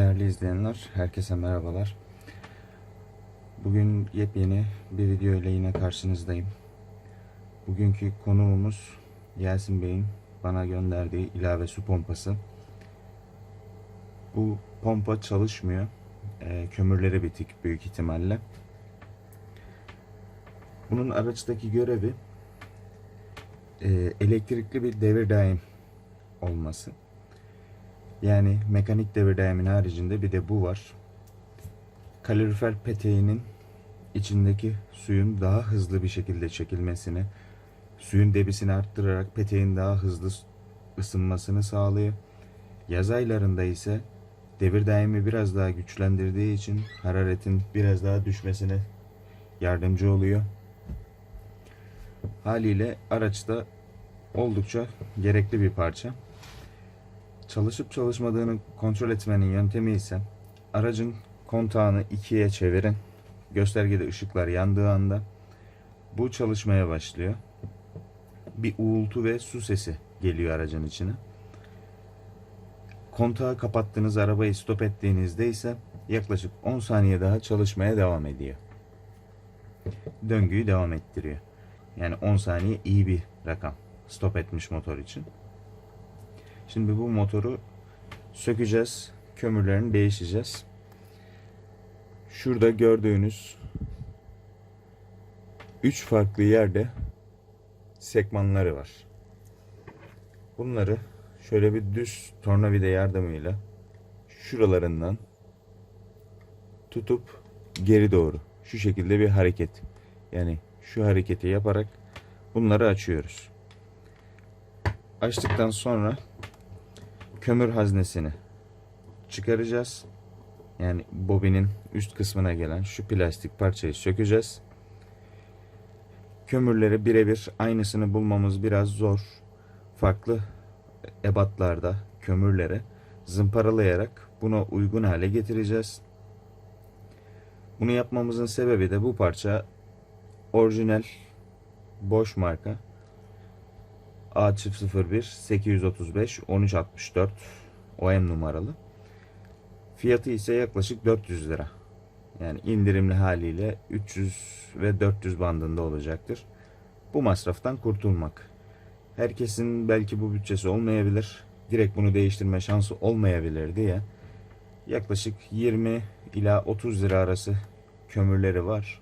Değerli izleyenler, herkese merhabalar. Bugün yepyeni bir video ile yine karşınızdayım. Bugünkü konuğumuz Yasin Bey'in bana gönderdiği ilave su pompası. Bu pompa çalışmıyor. Ee, kömürleri bitik büyük ihtimalle. Bunun araçtaki görevi e, elektrikli bir devir daim olması. Yani mekanik devir daimin haricinde bir de bu var. Kalorifer peteğinin içindeki suyun daha hızlı bir şekilde çekilmesini, suyun debisini arttırarak peteğin daha hızlı ısınmasını sağlıyor. Yaz aylarında ise devir daimi biraz daha güçlendirdiği için hararetin biraz daha düşmesine yardımcı oluyor. Haliyle araçta oldukça gerekli bir parça. Çalışıp çalışmadığını kontrol etmenin yöntemi ise aracın kontağını ikiye çevirin. Göstergede ışıklar yandığı anda bu çalışmaya başlıyor. Bir uğultu ve su sesi geliyor aracın içine. Kontağı kapattığınız arabayı stop ettiğinizde ise yaklaşık 10 saniye daha çalışmaya devam ediyor. Döngüyü devam ettiriyor. Yani 10 saniye iyi bir rakam. Stop etmiş motor için. Şimdi bu motoru sökeceğiz. Kömürlerini değişeceğiz. Şurada gördüğünüz 3 farklı yerde sekmanları var. Bunları şöyle bir düz tornavida yardımıyla şuralarından tutup geri doğru şu şekilde bir hareket yani şu hareketi yaparak bunları açıyoruz. Açtıktan sonra kömür haznesini çıkaracağız. Yani bobinin üst kısmına gelen şu plastik parçayı sökeceğiz. Kömürleri birebir aynısını bulmamız biraz zor. Farklı ebatlarda kömürleri zımparalayarak buna uygun hale getireceğiz. Bunu yapmamızın sebebi de bu parça orijinal boş marka A01 835 1364 OM numaralı. Fiyatı ise yaklaşık 400 lira. Yani indirimli haliyle 300 ve 400 bandında olacaktır. Bu masraftan kurtulmak. Herkesin belki bu bütçesi olmayabilir. Direkt bunu değiştirme şansı olmayabilir diye yaklaşık 20 ila 30 lira arası kömürleri var.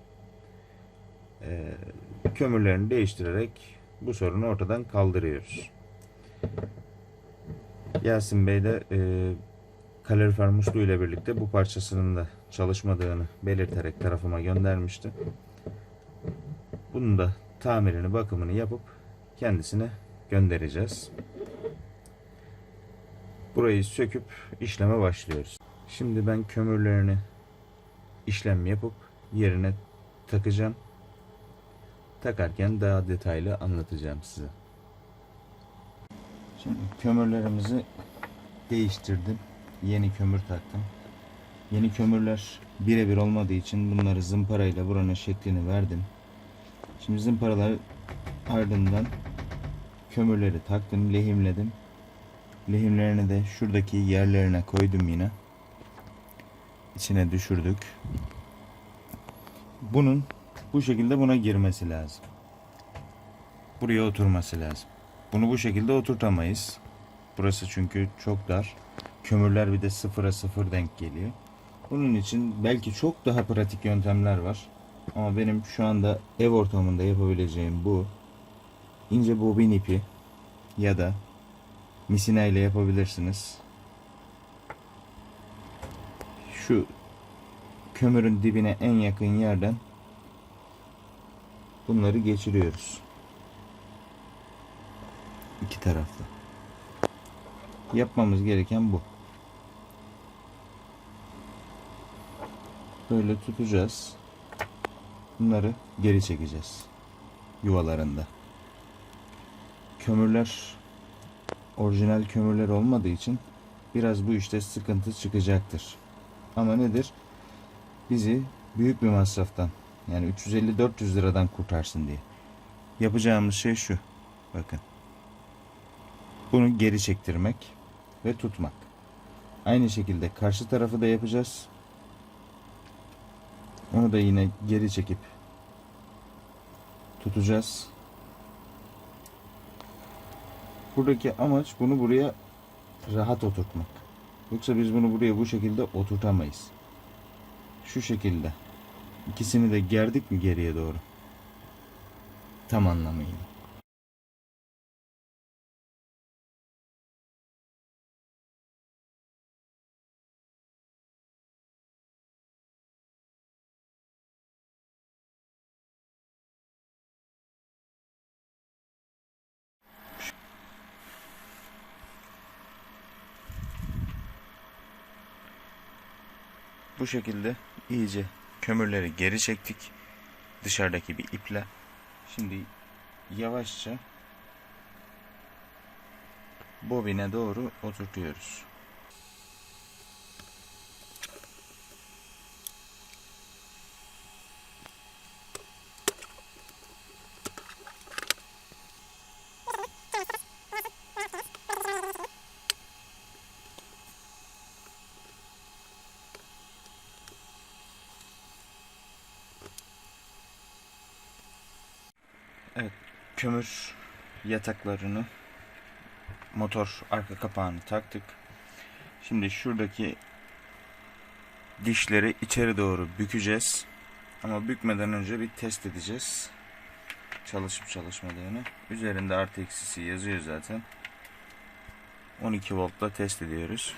Ee, kömürlerini değiştirerek bu sorunu ortadan kaldırıyoruz. Yasin Bey de e, kalorifer musluğu ile birlikte bu parçasının da çalışmadığını belirterek tarafıma göndermişti. Bunun da tamirini, bakımını yapıp kendisine göndereceğiz. Burayı söküp işleme başlıyoruz. Şimdi ben kömürlerini işlem yapıp yerine takacağım. Takarken daha detaylı anlatacağım size. Şimdi kömürlerimizi değiştirdim. Yeni kömür taktım. Yeni kömürler birebir olmadığı için bunları zımparayla buranın şeklini verdim. Şimdi zımparalar ardından kömürleri taktım, lehimledim. Lehimlerini de şuradaki yerlerine koydum yine. İçine düşürdük. Bunun bu şekilde buna girmesi lazım. Buraya oturması lazım. Bunu bu şekilde oturtamayız. Burası çünkü çok dar. Kömürler bir de sıfıra sıfır denk geliyor. Bunun için belki çok daha pratik yöntemler var. Ama benim şu anda ev ortamında yapabileceğim bu. İnce bobin ipi ya da misina ile yapabilirsiniz. Şu kömürün dibine en yakın yerden bunları geçiriyoruz. İki tarafta. Yapmamız gereken bu. Böyle tutacağız. Bunları geri çekeceğiz. Yuvalarında. Kömürler orijinal kömürler olmadığı için biraz bu işte sıkıntı çıkacaktır. Ama nedir? Bizi büyük bir masraftan yani 350-400 liradan kurtarsın diye. Yapacağımız şey şu. Bakın. Bunu geri çektirmek ve tutmak. Aynı şekilde karşı tarafı da yapacağız. Onu da yine geri çekip tutacağız. Buradaki amaç bunu buraya rahat oturtmak. Yoksa biz bunu buraya bu şekilde oturtamayız. Şu şekilde. İkisini de gerdik mi geriye doğru? Tam anlamıyla. Bu şekilde iyice kömürleri geri çektik. Dışarıdaki bir iple. Şimdi yavaşça bobine doğru oturtuyoruz. Evet, kömür yataklarını motor arka kapağını taktık. Şimdi şuradaki dişleri içeri doğru bükeceğiz. Ama bükmeden önce bir test edeceğiz. Çalışıp çalışmadığını. Üzerinde artı eksisi yazıyor zaten. 12 voltla test ediyoruz.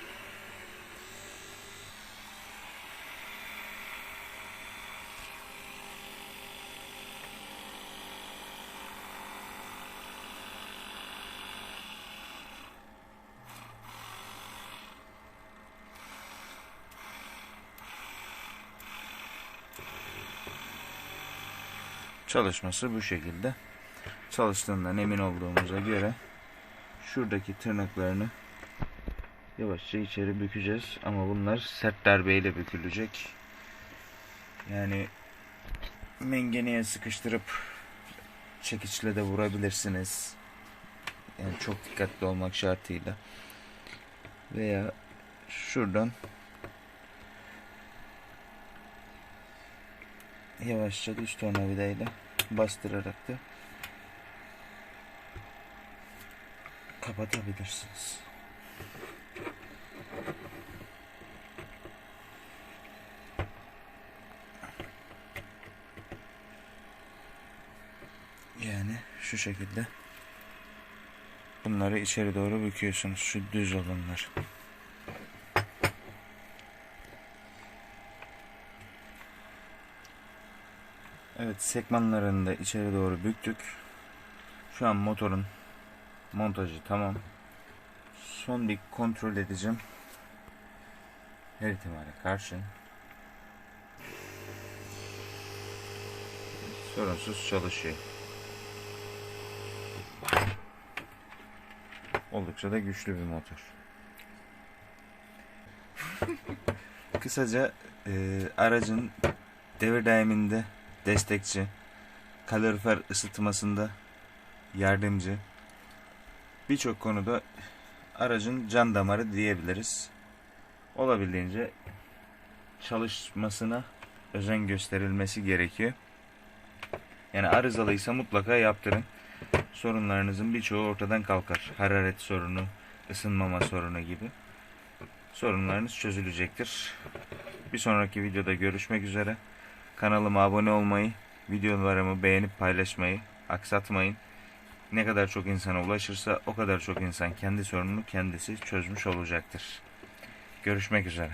Çalışması bu şekilde. Çalıştığından emin olduğumuza göre şuradaki tırnaklarını yavaşça içeri bükeceğiz. Ama bunlar sert darbeyle bükülecek. Yani mengeneye sıkıştırıp çekiçle de vurabilirsiniz. Yani çok dikkatli olmak şartıyla. Veya şuradan yavaşça düz tornavidayla bastırarak da kapatabilirsiniz. Yani şu şekilde bunları içeri doğru büküyorsunuz şu düz olanlar. Evet sekmanlarını da içeri doğru büktük. Şu an motorun montajı tamam. Son bir kontrol edeceğim. Her ihtimale karşı. Sorunsuz çalışıyor. Oldukça da güçlü bir motor. Kısaca e, aracın devir daiminde destekçi, kalorifer ısıtmasında yardımcı. Birçok konuda aracın can damarı diyebiliriz. Olabildiğince çalışmasına özen gösterilmesi gerekiyor. Yani arızalıysa mutlaka yaptırın. Sorunlarınızın birçoğu ortadan kalkar. Hararet sorunu, ısınmama sorunu gibi. Sorunlarınız çözülecektir. Bir sonraki videoda görüşmek üzere. Kanalıma abone olmayı, videolarımı beğenip paylaşmayı aksatmayın. Ne kadar çok insana ulaşırsa o kadar çok insan kendi sorununu kendisi çözmüş olacaktır. Görüşmek üzere.